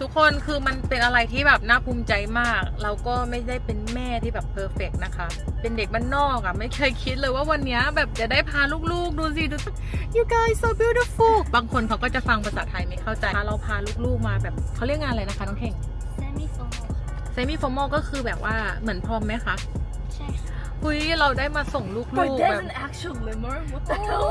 ทุกคนคือมันเป็นอะไรที่แบบน่าภูมิใจมาก เราก็ไม่ได้เป็นแม่ที่แบบเพอร์เฟกนะคะ เป็นเด็กบ้านนอกอะ่ะ ไม่เคยคิดเลยว่าวันเนี้ยแบบจะได้พาลูกๆ ดูสิดู you guys so beautiful บางคนเขาก็จะฟังภาษาไทยไม่เข้าใจเราพาลูกๆมาแบบเขาเรียกงานอะไรนะคะน้องเข่ง semi formal เซมิฟอร์มอลก็คือแบบว่าเหมือนพร้อมไหมคะ ใช่ค่ะ คุยเราได้มาส่งลูกๆ But แบ there's บ an actual limo. What the hell?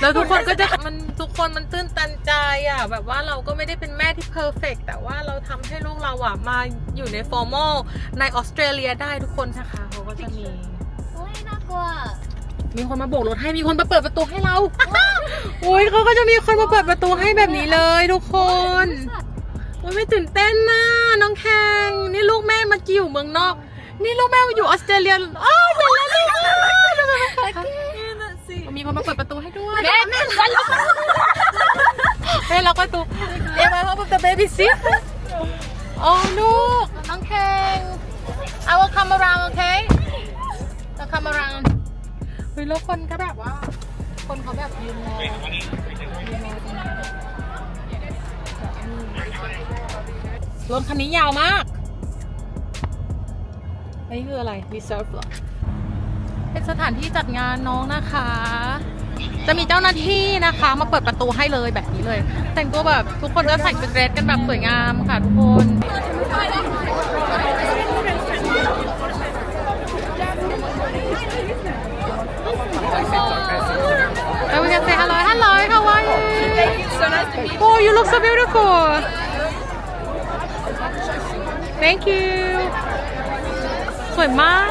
แล้วทุกคนก็จะมันทุกคนมันตื้นตันใจอะ แบบว่าเราก็ไม่ได้เป็นแม่ที่เพอร์เฟกแต่ว่าเราทำให้ลูกเราอะมาอยู่ในฟอร์มอลในออสเตรเลียได้ทุกคนนะคะเขาก็จะมี โอ้ยน่ากลัวมีคนมาโบกรถให้มีคนมาเปิดประตูให้เราโอ้ยเขาก็จะมีคนมาเปิดประตูให้แบบนี้เลยทุกคนโอ้ยไม่ตื่นเต้นนะน้องแขงนี่ลูกแม่มาอยู่เมืองนอก นี่ลูกแม่อยู่ออสเตรเลียอ้าวเสร็จแล้วลูกมีคนมาเปิดประตูให้ด้วยแม่แม่ฉันล็อกเฮ้ยเราก็ตูเอ็มไอพ่อเป็นเบบี้ซิโอ้ลูกน้องแขง I will come around okay I'll come around เฮ้ยแล้วคนก็แบบว่า คนเขาแบบยืนรอยืนรถคันนี้ยาวมาก นนี้คืออะไร reserve เหรอ เป็นสถานที่จัดงานน้องนะคะ จะมีเจ้าหน้าที่นะคะ มาเปิดประตูให้เลยแบบนี้เลย แต่งตัวแบบทุกคนก็ใส่ชุดเดรสกันแบบสวยงามค่ะทุกคน And we can say hello. Hello, how are you. Oh, you look so beautiful. Thank you. สวยมาก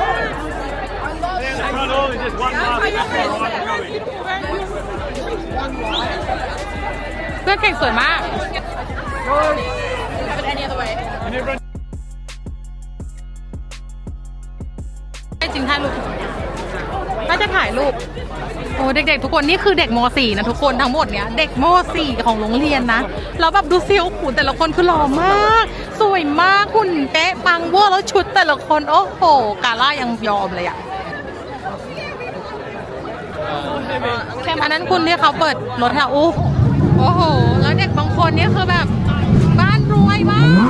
เพื่อนเก่งสวยมาก ให้จริงถ่ายรูปถ้าจะถ่ายรูป โอ้เด็กๆ ทุกคนนี่คือเด็กม .4 นะทุกคนทั้งหมดเนี้ยเด็กม .4 ของโรงเรียนนะ แล้วแบบดูซิโอ้โหแต่ละคนคือหล่อมาก วยมากหุ่นเป๊ะปังเวอร์แล้วชุดแต่ละคน โอ้โห กาล่ายังยอมเลยอะอันนั้นคุณที่เขาเปิดรถค่ะโอ้โอ้โห แล้วเด็กบางคนนี่คือแบบ บ้านรวยมาก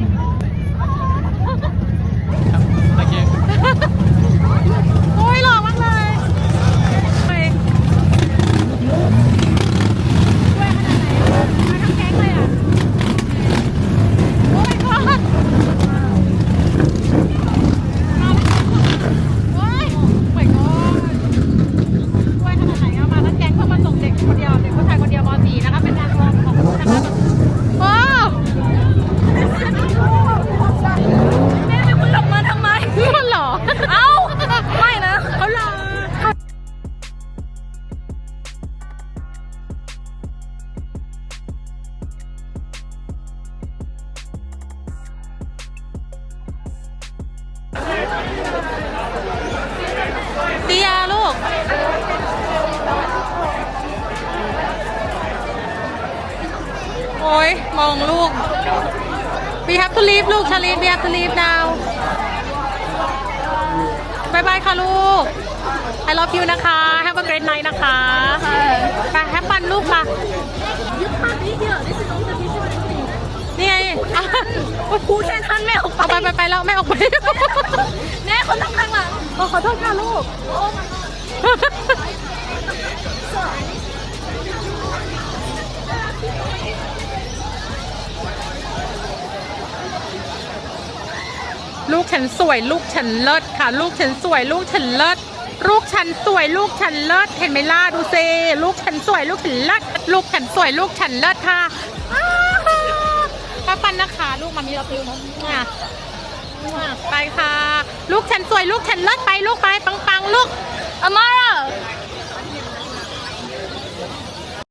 เตียลูก โอ้ยมองลูก We have to leave ลูกชาลี We have to leave now บายบายค่ะลูก I love you นะคะ Have a great night นะคะไปแฮปปันลูกค่ะนี่ไงอะกูแค่ทันแม่ออกไปเอาไปไปไปแล้วแม่ออกไปแม่คนนั่ง ข้างหลังขอขอโทษค่ะลูก ลูกฉันสวย ลูกฉันเลิศค่ะ ลูกฉันสวย ลูกฉันเลิศลูกฉันสวยลูกฉันเลิศเห็นไหมล่ะดูเซลูกฉันสวยลูกฉันเลิศลูกฉันสวยลูกฉันเลิศค่ะป้าปันนะคะ ลูกมามีรับลูกอะ ไปค่ะ ลูกฉันสวยลูกฉันเลิศไปลูกไปปังปังๆลูกอมารา